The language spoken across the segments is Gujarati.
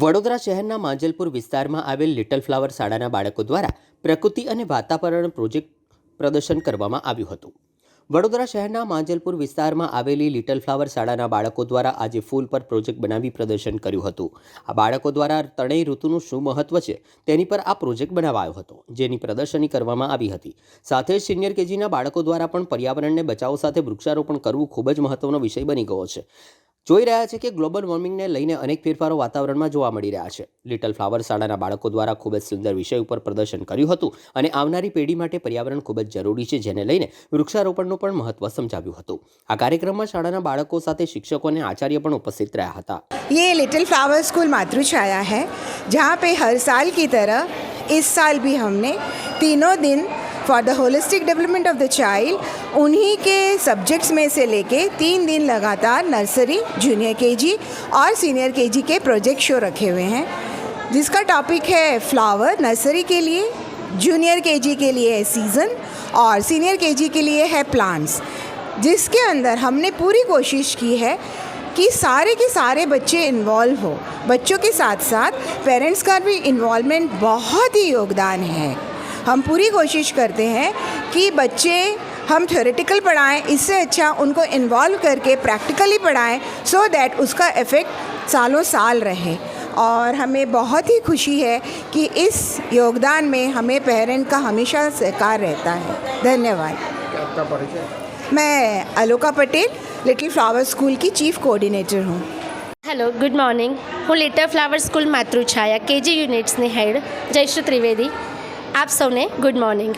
વડોદરા શહેરના માંજલપુર વિસ્તારમાં આવેલ લિટલ ફ્લાવર શાળાના બાળકો દ્વારા પ્રકૃતિ અને વાતાવરણ પ્રોજેક્ટ પ્રદર્શન કરવામાં આવ્યું હતું. વડોદરા શહેરના માંજલપુર વિસ્તારમાં આવેલી લિટલ ફ્લાવર શાળાના બાળકો દ્વારા આજે ફૂલ પર પ્રોજેક્ટ બનાવી પ્રદર્શન કર્યું હતું. આ બાળકો દ્વારા ત્રણેય ઋતુનું શું મહત્વ છે તેની પર આ પ્રોજેક્ટ બનાવાયો હતો, જેની પ્રદર્શની કરવામાં આવી હતી. સાથે જ સિનિયર કેજીના બાળકો દ્વારા પણ પર્યાવરણને બચાવ સાથે વૃક્ષારોપણ કરવું ખૂબ જ મહત્વનો વિષય બની ગયો છે. જોઈ રહ્યા છે કે ગ્લોબલ વોર્મિંગને લઈને અનેક ફેરફારો વાતાવરણમાં જોવા મળી રહ્યા છે લિટલ ફ્લાવર શાળાના બાળકો દ્વારા ખૂબ જ સુંદર વિષય ઉપર પ્રદર્શન કર્યું હતું અને આવનારી પેઢી માટે પર્યાવરણ ખૂબ જ જરૂરી છે જેને લઈને વૃક્ષારોપણનું પણ મહત્વ સમજાવ્યું હતું આ કાર્યક્રમમાં શાળાના બાળકો સાથે શિક્ષકો અને આચાર્ય પણ ઉપસ્થિત રહ્યા હતા ये लिटिल फ्लावर स्कूल मातृछाया है जहाँ पे हर साल की तरह इस साल भी हमने तीनों दिन for the holistic development of the child उन्हीं के सब्जेक्ट्स में से लेके तीन दिन लगातार नर्सरी जूनियर केजी और सीनियर केजी के प्रोजेक्ट शो रखे हुए हैं। जिसका टॉपिक है फ्लावर नर्सरी के लिए जूनियर केजी के लिए है सीज़न और सीनियर केजी के लिए है प्लांट्स जिसके अंदर हमने पूरी कोशिश की है कि सारे के सारे बच्चे इन्वॉल्व हो। बच्चों के साथ साथ पेरेंट्स का भी इन्वॉल्वमेंट बहुत ही योगदान है। हम पूरी कोशिश करते हैं कि बच्चे हम थ्योरेटिकल पढ़ाएं इससे अच्छा उनको इन्वॉल्व करके प्रैक्टिकली पढ़ाएं सो दैट उसका इफ़ेक्ट सालों साल रहे और हमें बहुत ही खुशी है कि इस योगदान में हमें पेरेंट का हमेशा सहकार रहता है धन्यवाद आपका परिचय मैं Aloka Patel little flower school की चीफ कोऑर्डिनेटर हूँ હેલો ગુડ મોર્નિંગ હું little flower school Matruchhaya KG યુનિટ્સની હેડ જયશ્રી ત્રિવેદી આપ સૌને ગુડ મોર્નિંગ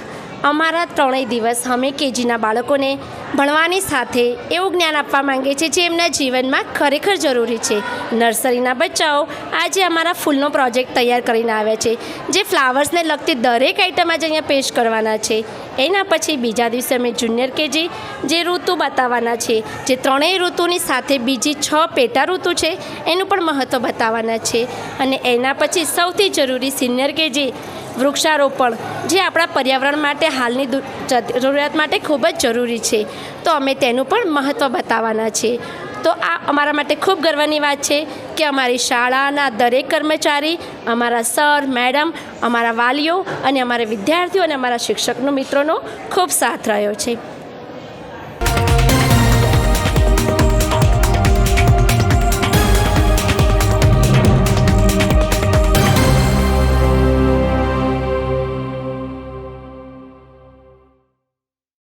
અમારા ત્રણેય દિવસ અમે કેજીના બાળકોને ભણવાની સાથે એવું જ્ઞાન આપવા માંગીએ છીએ જે એમના જીવનમાં ખરેખર જરૂરી છે. નર્સરીના બચ્ચાઓ આજે અમારા ફૂલનો પ્રોજેક્ટ તૈયાર કરીને આવ્યા છે, જે ફ્લાવર્સને લગતી દરેક આઈટમ આજે અહીંયા પેશ કરવાના છે. એના પછી બીજા દિવસે અમે જુનિયર કેજી, જે ઋતુ બતાવવાના છે, જે ત્રણેય ઋતુની સાથે બીજી છ પેટા ઋતુ છે, એનું પણ મહત્ત્વ બતાવવાના છે. અને એના પછી સૌથી જરૂરી સિનિયર કેજી વૃક્ષારોપણ, જે આપણા પર્યાવરણ માટે હાલની જરૂરિયાત માટે ખૂબ જ જરૂરી છે. તો અમે તેનું પણ મહત્ત્વ બતાવવાના છે. તો આ અમારા માટે ખૂબ ગર્વની વાત છે કે અમારી શાળાના દરેક કર્મચારી, અમારા સર, મેડમ, અમારા વાલીઓ અને અમારા વિદ્યાર્થીઓ અને અમારા શિક્ષકનો મિત્રોનો ખૂબ સાથ રહ્યો છે.